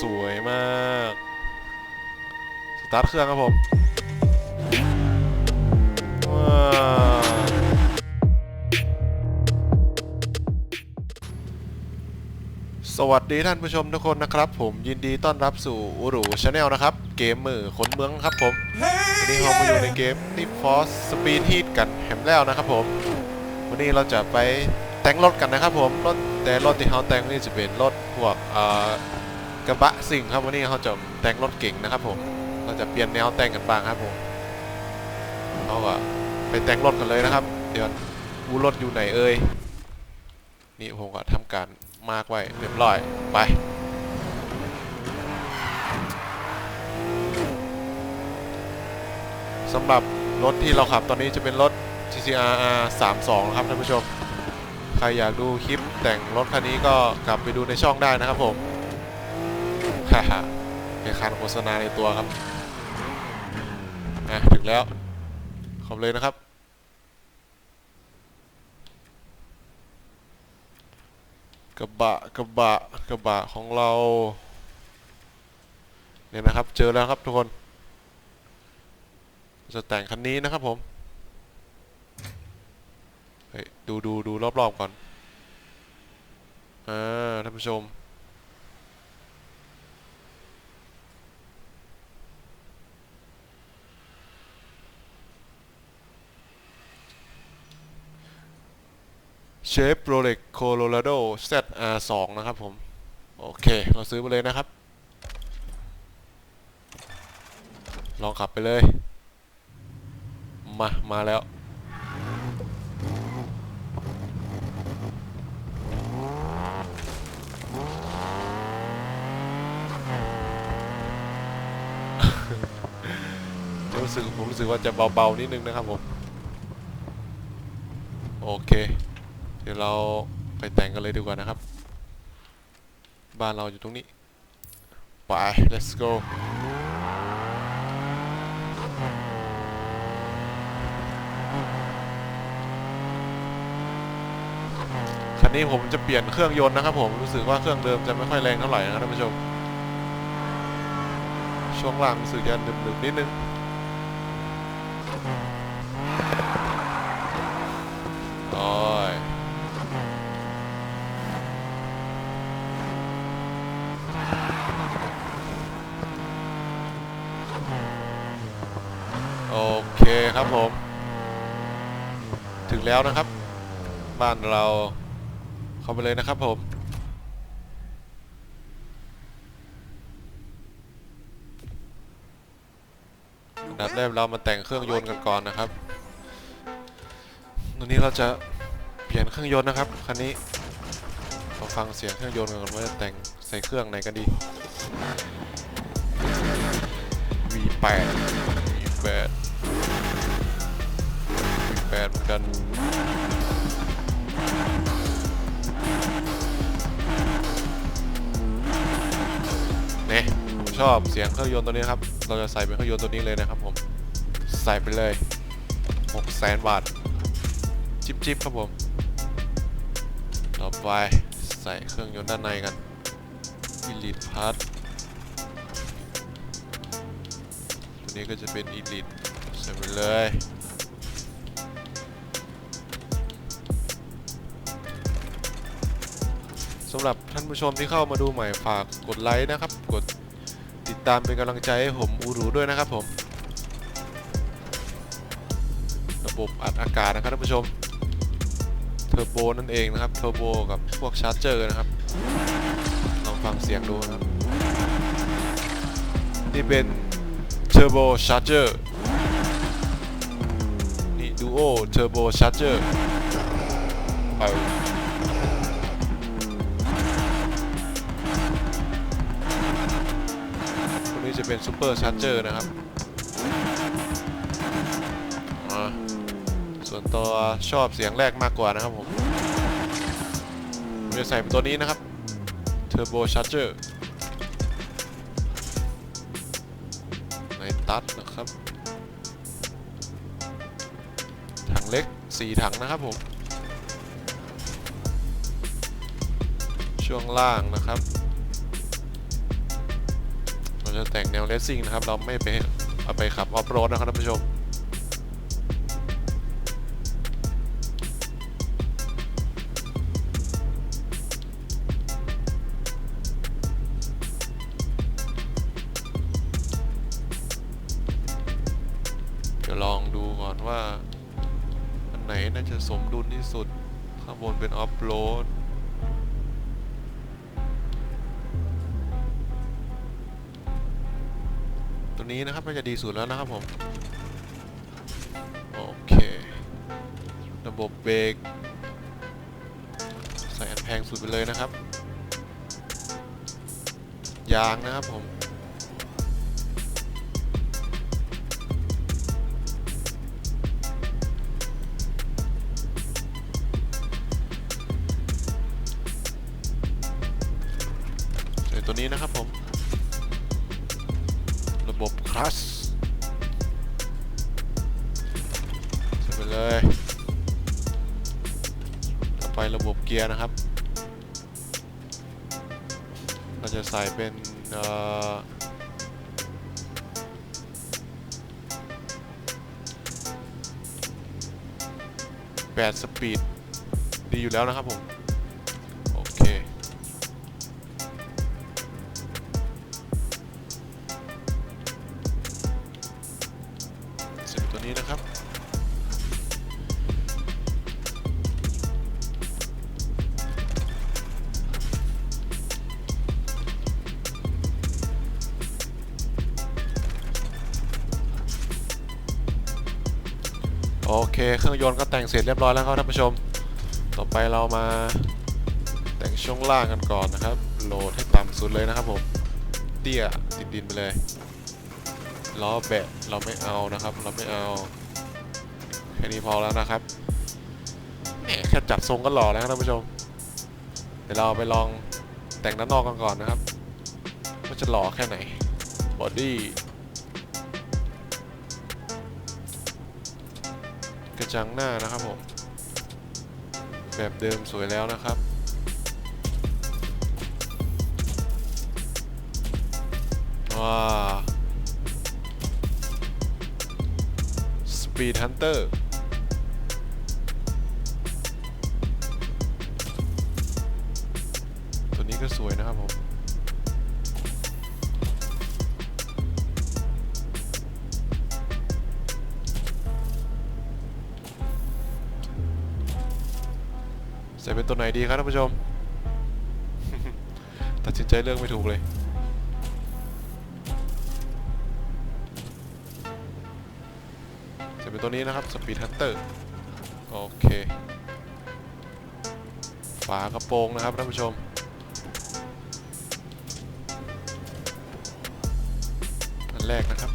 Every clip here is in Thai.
สวยมาก สตาร์ทเครื่องครับผมว้าวสวัสดีท่านผู้ชมทุกคนนะครับผมยินดีต้อนรับสู่อูรูชาแนลนะครับ เกมมือขนเมืองครับผมวันนี้เรามาอยู่ในเกม Need for Speed Heat กันแฮมแล้วนะครับผม วันนี้เราจะไปแต่งรถกันนะครับผมรถแต่รถที่เขาแต่งนี่จะเป็นรถพวกเอ่อ กระบะสิ่งครับวันนี้เขาจะแต่งรถเก่งนะครับผมเราจะเปลี่ยนแนวแต่งกันบ้างครับผมเราก็ไปแต่งรถกันเลยนะครับ เดี๋ยววูรถอยู่ไหนเอ่ยนี่ผมก็ทำการมาร์กไว้เรียบร้อยไปสำหรับรถที่เราขับตอนนี้จะเป็นรถ GCR R 3 2ครับท่านผู้ชม ใครอยากดูคลิปแต่งรถคันนี้ก็กลับไปดูในช่องได้นะครับผม เป็นการโฆษณาในตัวครับอะถึงแล้ว ขอบเลยนะครับ กระบะกระบะกระบะของเรา เนี่ยนะครับ เจอแล้วครับทุกคน จะแต่งคันนี้นะครับผมดูดูดูรอบๆก่อน อ่าท่านผู้ชม เชฟโรเล็กโคโลราโด ZR2 นะครับผม โอเค เราซื้อมาเลยนะครับ ลองขับไปเลย มา มาแล้ว รู้สึกผมรู้สึกว่าจะเบา ๆ นิดนึงนะครับผม โอเค ดี๋ยวเราไปแต่งกันเลยดีกว่านะครับ บ้านเราอยู่ตรงนี้ ไป let's go คันนี้ผมจะเปลี่ยนเครื่องยนต์นะครับผมรู้สึกว่าเครื่องเดิมจะไม่ค่อยแรงเท่าไหร่นะครับท่านผู้ชม ช่วงล่างรู้สึกจะหนึบๆนิดนึง โอ้ยโอเคครับผม ถึง แล้วนะครับ บ้านเราเข้าไปเลยนะครับผมอัดับแรกเรามาแต่งเครื่องยนต์กันก่อนนะครับตอนนี้เราจะเปลี่ยนเครื่องยนต์นะครับคันนี้มาฟังเสียงเครื่องยนต์กันก่อนว่าจะแต่งใส่เครื่องไหนกันดี V8 V8 V8 เหมือนกัน ชอบเสียงเครื่องยนต์ตัวนี้ครับ เราจะใส่เป็นเครื่องยนต์ตัวนี้เลยนะครับผม ใส่ไปเลย6แสนบาทจิบจิบครับผม ต่อไปใส่เครื่องยนต์ด้านในกัน Elite Part ตัวนี้ก็จะเป็น Elite ใส่ไปเลยสำหรับท่านผู้ชมที่เข้ามาดูใหม่ฝากกดไลค์นะครับ กด ตามเป็นกำลังใจให้ผมอูรูด้วยนะครับผม ระบบอัดอากาศนะครับท่านผู้ชม เทอร์โบนั่นเองนะครับ เทอร์โบกับพวกชาร์จเจอร์นะครับ ลองฟังเสียงดูนะครับ นี่เป็นเทอร์โบชาร์จเจอร์ นี่ดูโอเทอร์โบชาร์จเจอร์ไป จะเป็นซูเปอร์ชาร์เจอร์นะครับ ส่วนตัวชอบเสียงแรกมากกว่านะครับผมจะใส่เป็นตัวนี้นะครับ Turbo Charger ในตัดนะครับ ถังเล็ก 4 ถังนะครับผม ช่วงล่างนะครับ เราจะแต่งแนวเลสซิ่งนะครับ เราไม่ไปเอาไปขับออฟโรดนะครับท่านผู้ชมเดี๋ยวลองดูก่อนว่า อันไหนน่าจะสมดุลที่สุด ข้างบนเป็นออฟโรด นี้นะครับก็จะดีสุดแล้วนะครับผม โอเค ระบบเบรกใส่อันแพงสุดไปเลยนะครับ ยางนะครับผม 8 สปีด ดีอยู่แล้วนะครับผม เคเครื่องยนต์ก็แต่งเสร็จเรียบร้อยแล้วครับท่านผู้ชม ต่อไปเรามาแต่งช่วงล่างกันก่อนนะครับ โหลดให้ต่ำสุดเลยนะครับผมเตี้ยติดดินไปเลยล้อแบะเราไม่เอานะครับ เราไม่เอาแค่นี้พอแล้วนะครับแค่จัดทรงก็หล่อแล้วครับท่านผู้ชม เดี๋ยวเราไปลองแต่งด้านนอกกันก่อนนะครับว่าจะหล่อแค่ไหนบอดี้ จังหน้านะครับผม แบบเดิมสวยแล้วนะครับ ว้า Speed Hunter ตัวไหนดีครับท่านผู้ชม ตัดสินใจเลือกไม่ถูกเลยจะเป็นตัวนี้นะครับ Speed Hunter โอเค ฝากระโปรงนะครับท่านผู้ชมอันแรกนะครับ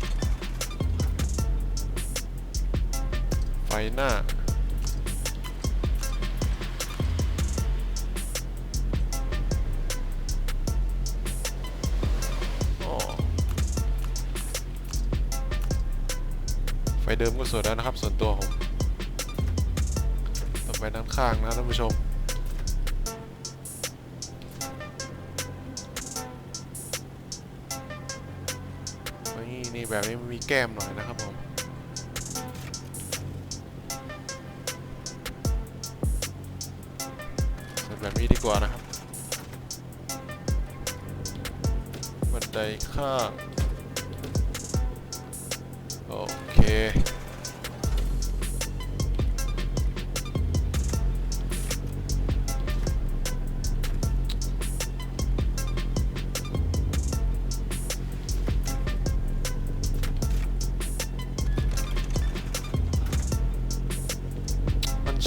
ไฟหน้า เดิมก็สวยแล้วนะครับ ส่วนตัวผมต่อไปด้านข้างนะท่านผู้ชมนี่นี่แบบนี้มันมีแก้มหน่อยนะครับผมส่แบบนี้ดีกว่านะครับบันไดข้าง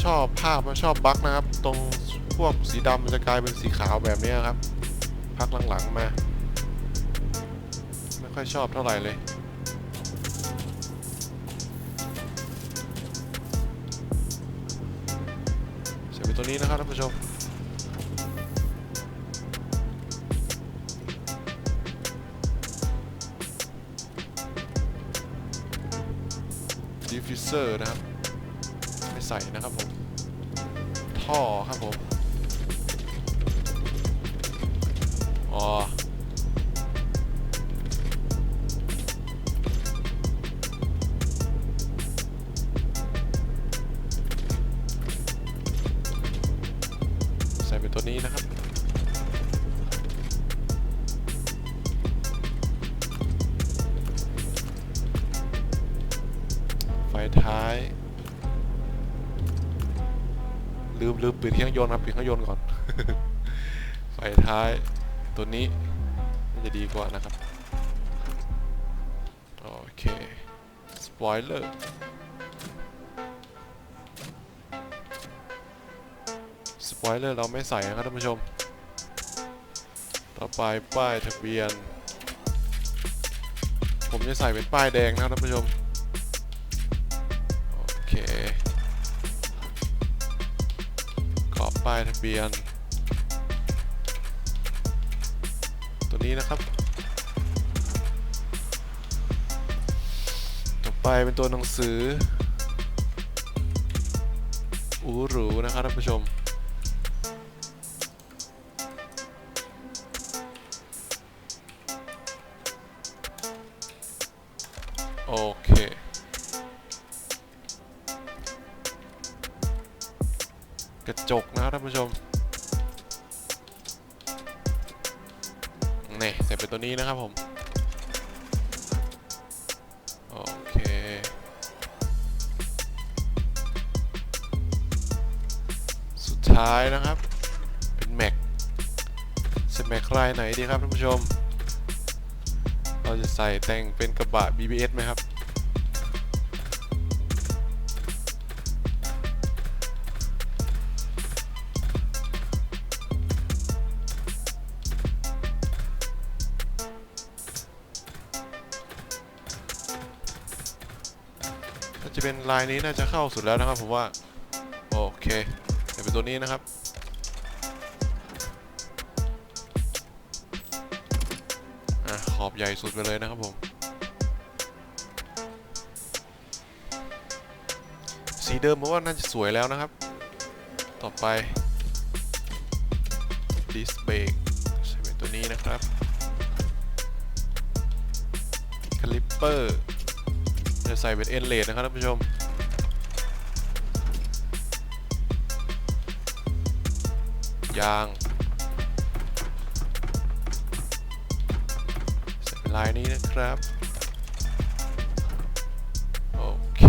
ชอบภาพมันชอบบั๊กนะครับ ตรงพวกสีดำมันจะกลายเป็นสีขาวแบบนี้ครับ พักหลังๆมา ไม่ค่อยชอบเท่าไหร่เลยเสียไปตัวนี้นะครับท่านผู้ชมดิฟฟิเซอร์นะครับ ไม่ใส่นะครับผม ใส่เป็นตัวนี้นะครับไฟท้าย ลืมลืมปิดเครื่องยนต์ครับปิดเครื่องยนต์ก่อน ไฟท้าย ตัวนี้น่าจะดีกว่านะครับ โอเค สปอยเลอร์สปอยเลอร์เราไม่ใส่นะครับท่านผู้ชม ต่อไปป้ายทะเบียน ผมจะใส่เป็นป้ายแดงนะครับท่านผู้ชม โอเคกรอบป้ายทะเบียน ตัวนี้นะครับ ต่อไปเป็นตัวหนังสืออูหรูนะครับท่านผู้ชมโอเค กระจกนะครับท่านผู้ชม ตัวนี้นะครับผมโอเคสุดท้ายนะครับเป็นแม็กจะแม็กลายไหนดีครับท่านผู้ชม เราจะใส่แต่งเป็นกระบะ BBS ไหมครับ ลายนี้น่าจะเข้าสุดแล้วนะครับผมว่า โอเคเดี๋ยวเป็นตัวนี้นะครับอะขอบใหญ่สุดไปเลยนะครับผม สีเดิมผมว่าน่าจะสวยแล้วนะครับ ต่อไป disc brake ใช้เป็นตัวนี้นะครับ caliper จะใส่เป็นเอ็นเลดนะครับท่านผู้ชม ยางใส่เป็นลายนี้นะครับโอเค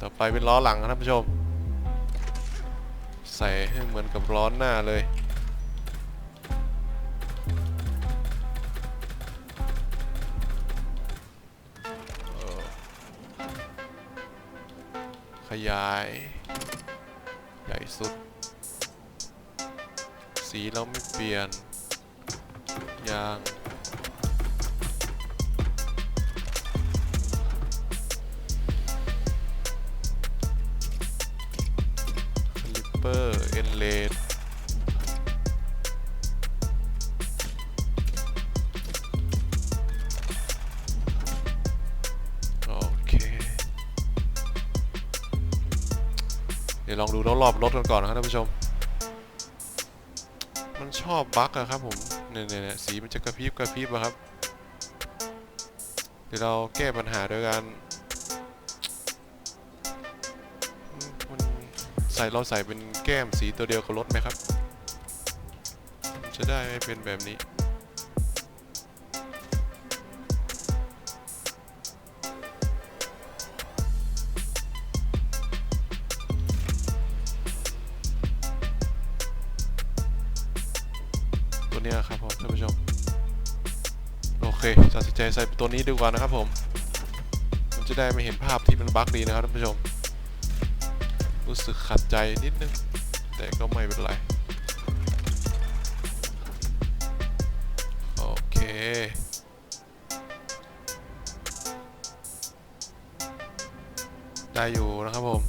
ต่อไปเป็นล้อหลังครับท่านผู้ชม ใส่ให้เหมือนกับล้อหน้าเลยขยาย สีเราไม่เปลี่ยน ยาง คลิปเปอร์ เอ็นเลดโอเดี๋ยวลองดูรอบๆรถกันก่อนนะครับท่านผู้ชม ชอบบั๊กอะครับผมเนี่ยเนี่ยเนี่ยสีมันจะกระพริบกระพริบอะครับ เดี๋ยวเราแก้ปัญหาโดยการมันใส่เราใส่เป็นแก้มสีตัวเดียวกับรถไหมครับ จะได้ไม่เป็นแบบนี้ เนี้ยครับผมท่านผู้ชม โอเคตัดสินใจใส่ตัวนี้ดีกว่านะครับผม มันจะได้ไม่เห็นภาพที่มันบั๊กดีนะครับท่านผู้ชม รู้สึกขัดใจนิดนึง แต่ก็ไม่เป็นไร โอเคได้อยู่นะครับผม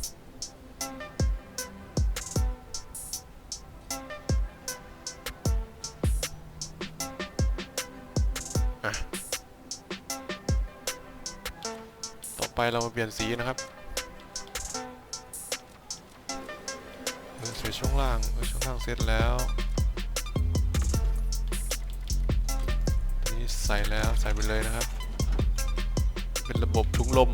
ไปเรามาเปลี่ยนสีนะครับเออใส่ช่วงล่างเออช่วงล่างเสร็จแล้วตัวนี้ใส่แล้วใส่ไปเลยนะครับ เป็นระบบถุงลม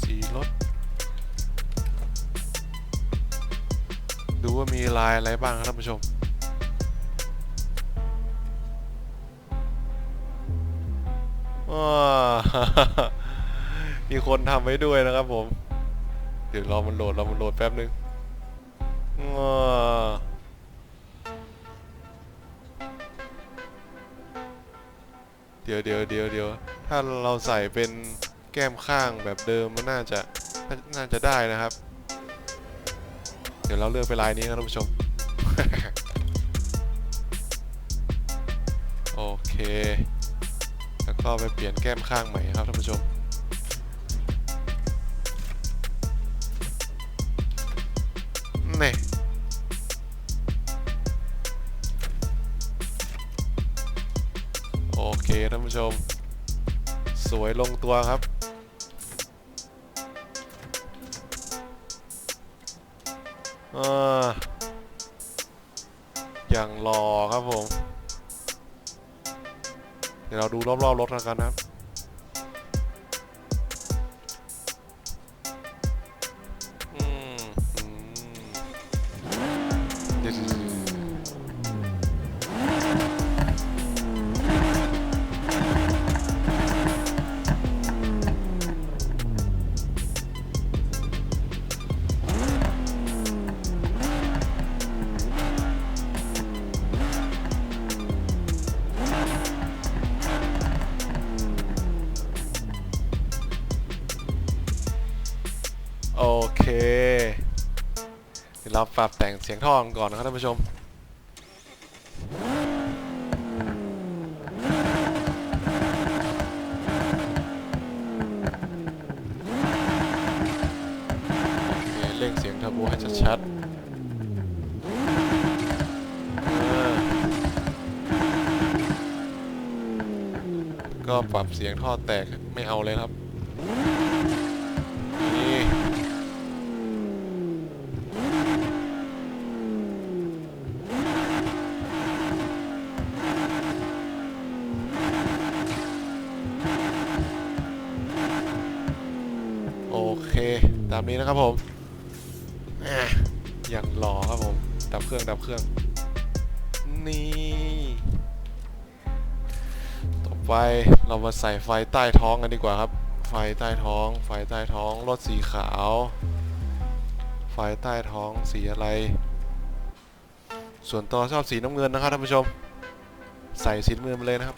สีรถดูว่ามีลายอะไรบ้างครับท่านผู้ชม มีคนทำไว้ด้วยนะครับผม เดี๋ยวรอมันโหลดรอมันโหลดแป๊บนึงเดี๋ยวเดี๋ยวเดี๋ยวเดี๋ยวถ้าเราใส่เป็นแก้มข้างแบบเดิมมันน่าจะน่าจะได้นะครับ เดี๋ยวเราเลือกไปลายนี้ครับท่านผู้ชม โอเค แล้วก็ไปเปลี่ยนแก้มข้างใหม่ครับท่านผู้ชม นี่โอเคท่านผู้ชม สวยลงตัวครับอ่าอย่างรอครับผม เดี๋ยวเราดูรอบๆรถแล้วกันนะครับ ราปรับแต่งเสียงท่อก่อนนะครับท่านผู้ชมโอเคเร่งเสียงเทอร์โบให้ชัดๆก็ปรับเสียงท่อแตกไม่เอาเลยครับ นี่ โอเค ตามนี้นะครับผมอย่างหล่อครับผม ดับเครื่องดับเครื่อง นี่ต่อไปเรามาใส่ไฟใต้ท้องกันดีกว่าครับ ไฟใต้ท้อง ไฟใต้ท้องรถสีขาว ไฟใต้ท้องสีอะไร ส่วนตัวชอบสีน้ำเงินนะครับท่านผู้ชม ใส่สีน้ำเงินมาเลยนะครับ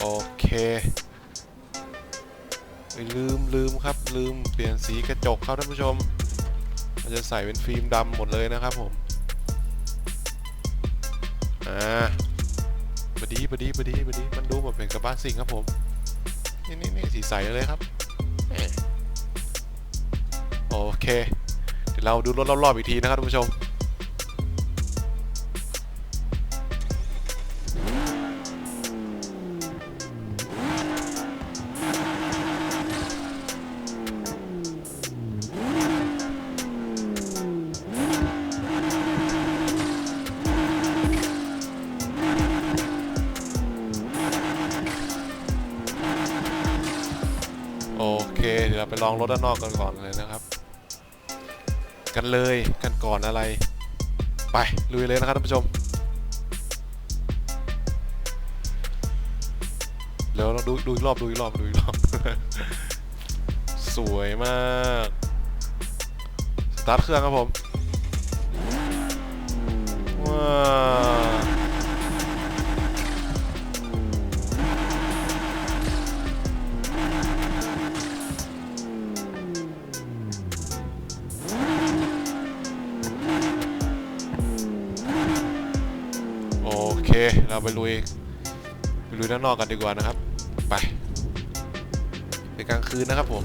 โอเค ลืมครับ ลืมเปลี่ยนสีกระจกครับท่านผู้ชมเราจะใส่เป็นฟิล์มดำหมดเลยนะครับผมอ่าบดีบดีบดีบดีมันดูแบบเป็นกระบะซิ่งครับผมนี่นี่นี่สีใสเลยครับโอเค เดี๋ยวเราดูรถรอบๆอีกทีนะครับท่านผู้ชม องรถด้านนอกกันก่อนเลยนะครับ กันเลยกันก่อนอะไร ไปลุยเลยนะครับท่านผู้ชมเดี๋ยวเราดูดูอีกรอบดูอีกรอบดูอีกรอบ สวยมากสตาร์ทเครื่องครับผมว้า เราไปลุยไปลุยด้านนอกกันดีกว่านะครับ ไปเป็นกลางคืนนะครับผม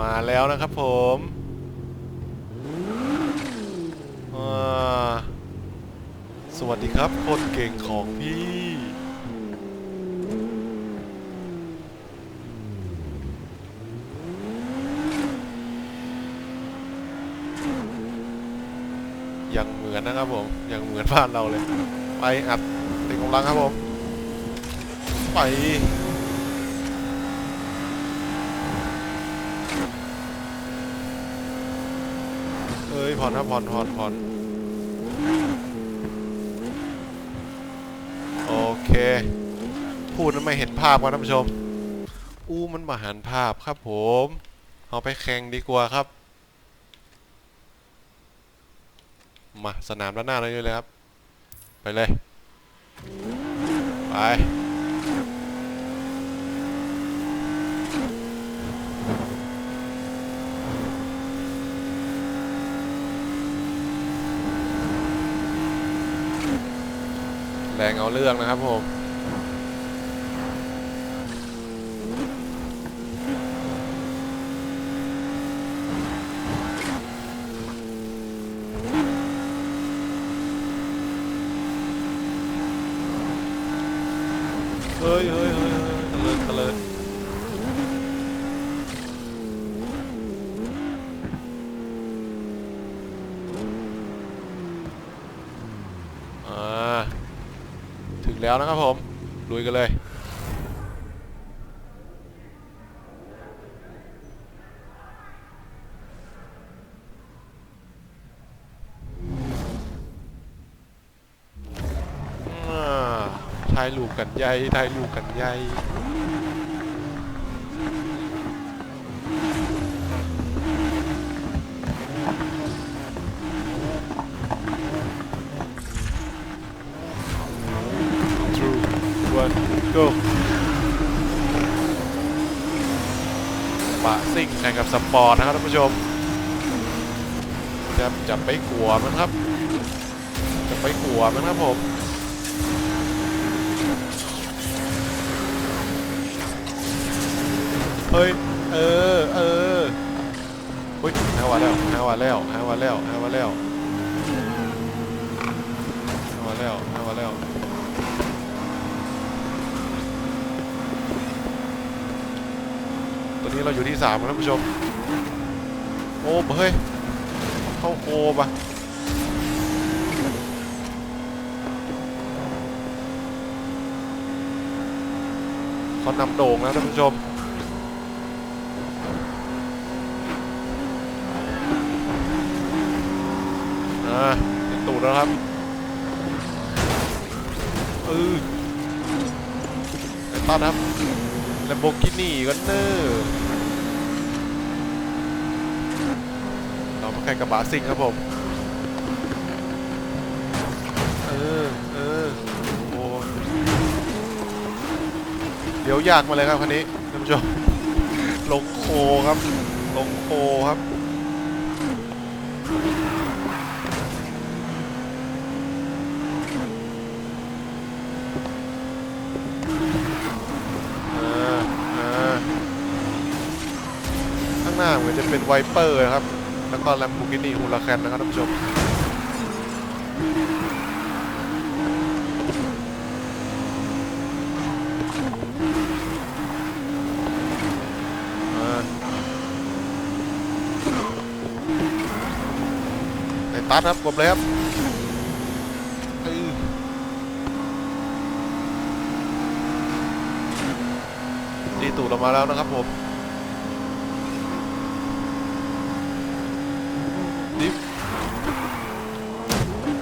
มาแล้วนะครับผม วัสดีครับ คนเก่งของพี่ ยังเหมือนนะครับผม ยังเหมือนบ้านเราเลย ไปอัดเต็มกำลังครับผม ไปเอ้ยผ่อนครับผ่อนผ่อนผ่อน เคพูดแล้วไม่เห็นภาพกับท่านผู้ชม อู้มันมาหันภาพครับผม เอาไปแข่งดีกว่าครับ มาสนามด้านหน้าเลยเลยครับ ไปเลย ไป งเอาเรื่องนะครับผมเฮ้ยเฮ้ยเฮ้ยเฮ้ยตะเลินตะเลินอ่าถึง แล้วนะครับผม ลุยกันเลยอ่าถ่ายรูปกันใหญ่ถ่ายรูปกันใหญ่ วันโกปะซิ่งแข่งกับสปอร์ตนะครับท่านผู้ชมจะจะไปกลัวมันครับ จะไปกลัวมันครับผมเฮ้ยเออเออเฮ้ยห้าวันแล้วห้าวันแล้วห้าวันแล้วห้าวันแล้วห้าวันแล้วห้าวันแล้ว อนนี้เราอยู่ที่สามแล้วท่านผู้ชม โอ้เฮ้ย เข้าโคปะเขานำโด่งแล้วท่านผู้ชมอ่าเป็นตูดแล้วครับเออไอ้ต้อนครับแลมโบกินี่กันเนอร์เรา มาแข่งกับบาซิงครับผม เออ เออ โอ้เดี๋ยวยากมาเลยครับคันนี้ท่านผู้ชม ลงโคครับ ลงโคครับอ่าอ่าข้างหน้าเหมือนจะเป็นไวเปอร์นะครับ แล้วก็แลมโบกินี่ฮูลาแคนนะครับท่านผู้ชมไอ้ตัดครับกบเลยครับดีตูดออกมาแล้วนะครับผม ดิฟ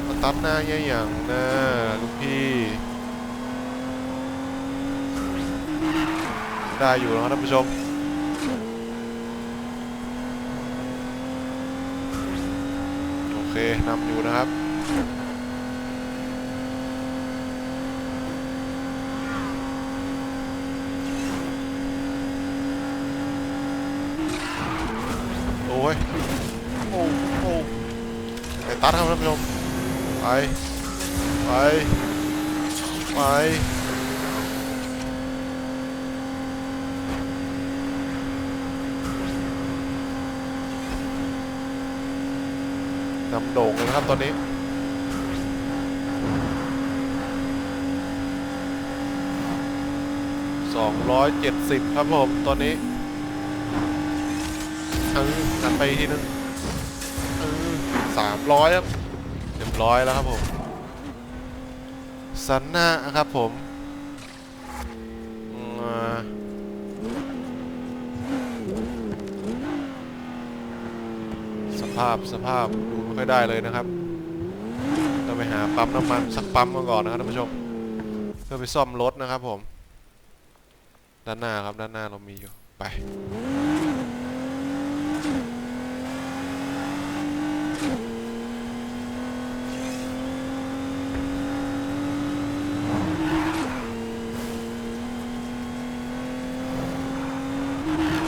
มา ตัดหน้าแย่อย่างนะลูกพี่ ได้อยู่นะครับท่านผู้ชมโอเคนำอยู่นะครับ โอ้ย โอ้โอ้ไอ้ตัดครับท่านผู้ชม ไปไปไปนำโด่งเลยนะครับตอนนี้สองร้อยเจ็ดสิบครับผมตอนนี้เออนันไปทีนึงเออสามร้อยครับ เรียบร้อยแล้วครับผมสันนะครับผมอืมสภาพสภาพดูไม่ค่อยได้เลยนะครับต้องไปหาปั๊มน้ำมันสักปั๊มมาก่อนนะครับท่านผู้ชม เพื่อไปซ่อมรถนะครับผม ด้านหน้าครับด้านหน้าเรามีอยู่ไป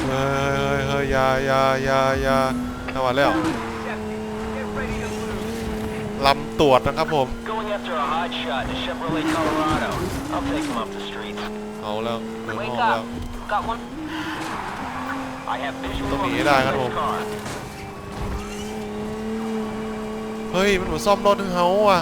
เฮ้ยเฮ้ยเฮ้ยอยาอยาอยาอยาเข้ามาแล้วลำตรวจนะครับผม Going after a hot shot in Chevrolet, Colorado. I'll take him off the streets. เอาแล้วเดินห้ Wake องแล้ว up. Got one. I have visual ต้องห on นี the ให้ได้ครับผม car. เฮ้ย มันเหมือนซ่อมรถให้เขาอะ